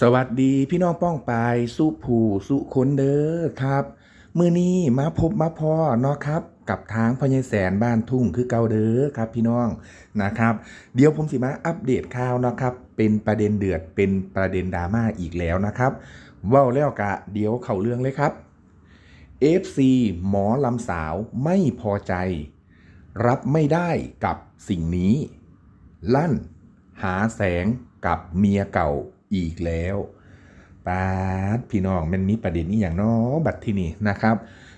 สวัสดีพี่น้องป้องปายสุผูสุคนเด้อครับมือนี้มาพบมาพอเนาะครับ กับทางพญายแสนบ้านทุ่งคือเก่าเด้อครับพี่น้องนะครับ เดี๋ยวผมสิมาอัปเดตข่าวเนาะครับ เป็นประเด็นเดือดเป็นประเด็นดราม่าอีกแล้วนะครับว้าแล้วกะเดี๋ยวเข้าเรื่องเลยครับ FC หมอลำสาวไม่พอใจ รับไม่ได้กับสิ่งนี้ ลั่น หาแสงกับเมียเก่า อีกแล้วปาดพี่น้องมันมีประเด็นนี้อย่างน้อบัดที่นี่นะครับ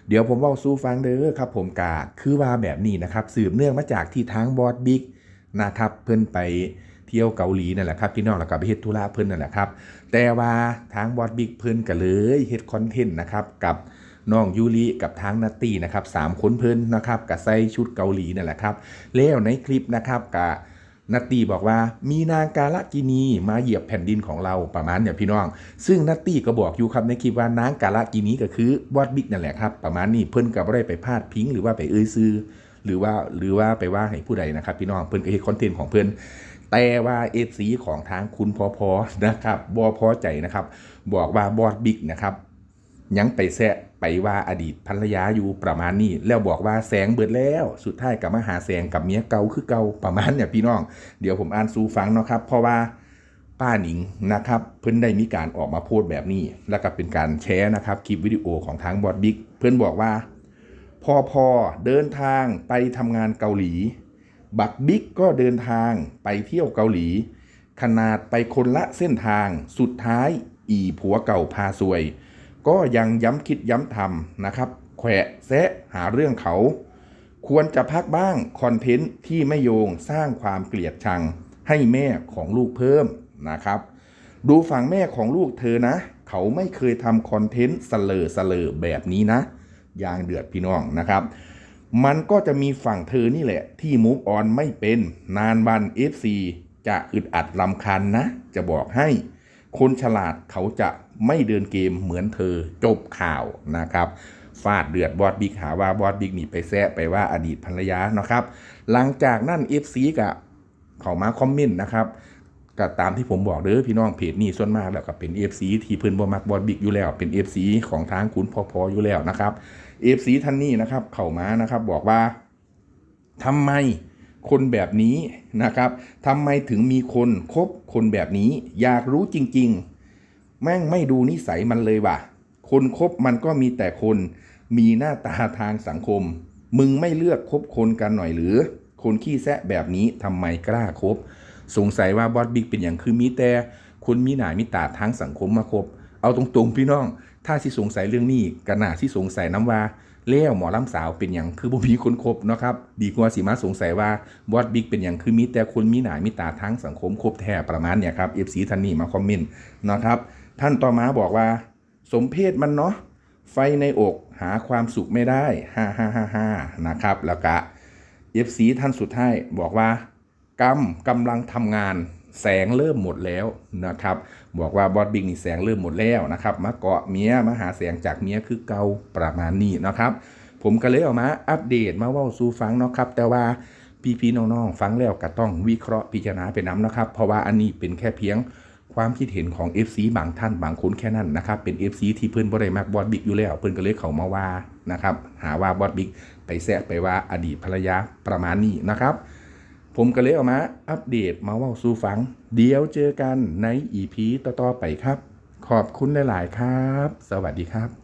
เดี๋ยวผมเล่าสู้ฟังเด้อครับ ผมกาคือว่าแบบนี้นะครับ สืบเนื่องมาจากที่ทางบอสบิ๊กนะครับ เพิ่นไปเที่ยวเกาหลีนั่นแหละครับพี่น้องแล้วก็ไปเฮ็ดธุระเพิ่นนั่นแหละครับ แต่ว่าทางบอสบิ๊กเพิ่นก็เลยเฮ็ดคอนเทนต์นะครับกับน้องยูริกับทางนัตตี้นะครับสามคนเพิ่นนะครับกับใส่ชุดเกาหลีนั่นแหละครับแล้วในคลิปนะครับกับ นัตตี้บอกว่ามีนางกาลกินีมาเหยียบแผ่นดินของเราประมาณเนี่ยพี่น้อง ซึ่งนัตตี้ก็บอกอยู่ครับในคลิปว่านางกาลกินีก็คือบอสบิ๊กนั่นแหละครับ ประมาณนี้เพิ่นก็บ่ได้ไปพาดพิงหรือว่าไปเอ่ยซื้อ หรือว่าหรือว่าไปว่าให้ผู้ใดนะครับพี่น้องเพิ่นก็เฮ็ดคอนเทนต์ของเพิ่นแต่ว่าเอฟซีของทางคุณพอพอนะครับบอพอใจนะครับ บอกว่าบอสบิ๊กนะครับ ยังไปแซะไปว่าอดีตภรรยาอยู่ประมาณนี้ แล้วบอกว่าแสงเบิดแล้ว สุดท้ายกลับมาหาแสงกับเมียเก่าคือเก่าประมาณเนี่ยพี่น้อง เดี๋ยวผมอ่านสู่ฟังเนาะครับ เพราะว่าป้าหนิงนะครับ เพิ่นได้มีการออกมาโพสต์แบบนี้ แล้วก็เป็นการแชร์นะครับคลิปวิดีโอของทางบอสบิ๊กเพิ่นบอกว่า พอพอเดินทางไปทำงานเกาหลี บักบิ๊กก็เดินทางไปเที่ยวเกาหลี ขนาดไปคนละเส้นทางสุดท้าย อีผัวเก่าพาซวย ก็ยังย้ำคิดย้ำทำนะครับ แขวะแซะหาเรื่องเขา ควรจะพักบ้างคอนเทนต์ที่ไม่โยงสร้างความเกลียดชังให้แม่ของลูกเพิ่มนะครับ ดูฝั่งแม่ของลูกเธอนะ เขาไม่เคยทำคอนเทนต์เสลอเสลอแบบนี้นะยางเดือดพี่น้องนะครับ มันก็จะมีฝั่งเธอนี่แหละ ที่มูฟออนไม่เป็นนานวัน FC จะอึดอัดลำคันนะ จะบอกให้ คนฉลาดเขาจะไม่เดินเกมเหมือนเธอจบข่าวนะครับฟาดเดือดบอสบิ๊กหาว่าบอสบิ๊กนี่ไปแซะไปว่าอดีตภรรยานะครับ หลังจากนั้น FC กับเขามาคอมเมนต์นะครับก็ตามที่ผมบอกเด้อพี่น้องเพจนี้ส่วนมากแล้วก็เป็น FC ที่เพิ่นบ่มักบอลบิ๊กอยู่แล้ว เป็น FC ของทางคุณพอพออยู่แล้วนะครับ FC ท่านนี้นะครับ เข้ามานะครับ บอกว่าทำไม คนแบบนี้นะครับทำไมถึงมีคนคบคนแบบนี้ อยากรู้จริง ๆ แม่งไม่ดูนิสัยมันเลยว่ะ คนคบมันก็มีแต่คน มีหน้าตาทางสังคม มึงไม่เลือกคบคนกันหน่อยหรือ คนขี้แซะแบบนี้ทำไมกล้าคบ สงสัยว่าบอสบิ๊กเป็นอย่างคือมีแต่คนมีหนามีตาทางสังคมมาคบ เอาตรงๆพี่น้อง ถ้าสิสงสัยเรื่องนี้ก็น่าสิสงสัยน้ำว่า เลี้ยวหมอลำสาวเป็นอย่างคือบ่มีคนคบเนาะครับดีกว่าสิมาสงสัยว่าบอสบิ๊กเป็นอย่างคือมีแต่คนมีหนามีตาทางสังคมคบแท้ประมาณเนี่ยครับเอฟซีท่านนี้มาคอมเมนต์นะครับท่านต่อมาบอกว่า สมเพศมันเนาะไฟในอกหาความสุขไม่ได้ฮ่าฮ่าฮ่าฮ่านะครับแล้วก็เอฟซีท่านสุดท้ายบอกว่ากรรมกำลังทำงาน แสงเริ่มหมดแล้วนะครับบอกว่าบอสบิ๊กนี่แสงเริ่มหมดแล้วนะครับมาเกาะเมียมาหาแสงจากเมียคือเก่าประมาณนี้นะครับ ผมก็เลยเออกมาอัปเดตมาว่าสู่ฟังนะครับ แต่ว่าพี่ๆน้องๆฟังแล้วก็ต้องวิเคราะห์พิจารณาไปน้ำนะครับ เพราะว่าอันนี้เป็นแค่เพียงความคิดเห็นของ FC บางท่านบางคนแค่นั้นนะครับ เป็น FC ที่เพื่อนบ่ได้มักบอสบิ๊กอยู่แล้วเพื่อนก็เลยเขามาว่านะครับ หาว่าบอสบิ๊กไปแซะไปว่าอดีตภรรยาประมาณนี้นะครับ ผมก็เลยเออกมา อัปเดตมาเว่าสู่ฟัง เดี๋ยวเจอกันใน EP ต่อๆไปครับ ขอบคุณหลาย ๆ ครับ สวัสดีครับ